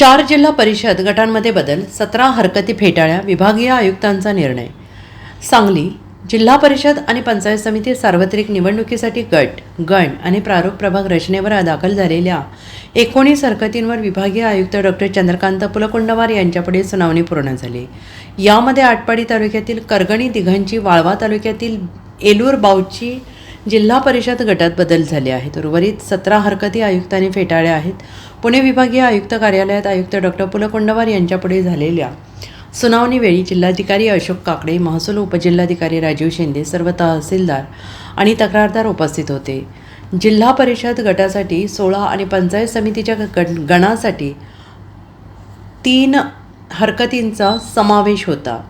चार जिल्हा परिषद गटांमध्ये बदल सतरा हरकती फेटाळ्या विभागीय आयुक्तांचा निर्णय. सांगली जिल्हा परिषद आणि पंचायत समिती सार्वत्रिक निवडणुकीसाठी गट गण आणि प्रारूप प्रभाग रचनेवर दाखल झालेल्या एकोणीस हरकतींवर विभागीय आयुक्त डॉक्टर चंद्रकांत पुलकुंडवार यांच्यापुढे सुनावणी पूर्ण झाली. यामध्ये आटपाडी तालुक्यातील करगणी दिघांची वाळवा तालुक्यातील एलूर बावची जिल्हा परिषद गटात बदल झाले आहेत. उर्वरित सतरा हरकती आयुक्तांनी फेटाळल्या आहेत. पुणे विभागीय आयुक्त कार्यालयात आयुक्त डॉक्टर पुलकोंडवार यांच्यापुढे झालेल्या सुनावणीवेळी जिल्हाधिकारी अशोक काकडे महसूल उपजिल्हाधिकारी राजीव शिंदे सर्व तहसीलदार आणि तक्रारदार उपस्थित होते. जिल्हा परिषद गटासाठी सोळा आणि पंचायत समितीच्या गण गणासाठी तीन हरकतींचा समावेश होता.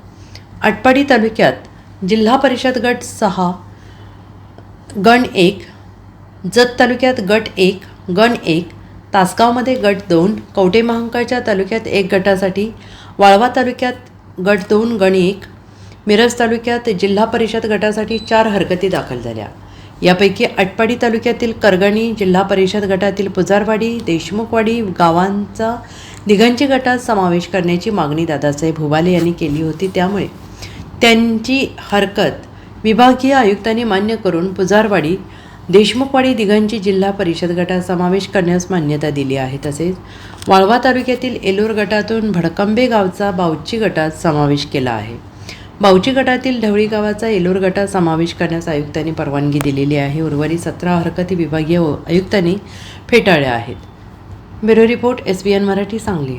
आटपाडी तालुक्यात जिल्हा परिषद गट सहा गण एक जत तालुक्यात गट एक गण एक तासगावमध्ये गट दोन कवटे महांकाळच्या तालुक्यात एक गटासाठी वाळवा तालुक्यात गट दोन गण एक मिरज तालुक्यात जिल्हा परिषद गटासाठी चार हरकती दाखल झाल्या. यापैकी आटपाडी तालुक्यातील करगणी जिल्हा परिषद गटातील पुजारवाडी देशमुखवाडी गावांचा दिघांची गटात समावेश करण्याची मागणी दादासाहेब भुवाले यांनी केली होती. त्यामुळे त्यांची हरकत विभागीय आयुक्तांनी मान्य करून पुजारवाडी देशमुखवाडी दिघांची जिल्हा परिषद गटात समावेश करण्यास मान्यता दिली आहे. तसेच वाळवा तालुक्यातील एलूर गटातून भडकंबे गावचा बावची गटात समावेश केला आहे. बावची गटातील ढवळी गावाचा एलूर गटात समावेश करण्यास आयुक्तांनी परवानगी दिलेली आहे. उर्वरित सतरा हरकती विभागीय आयुक्तांनी फेटाळल्या आहेत. Bureau report S B N Marathi Sangli.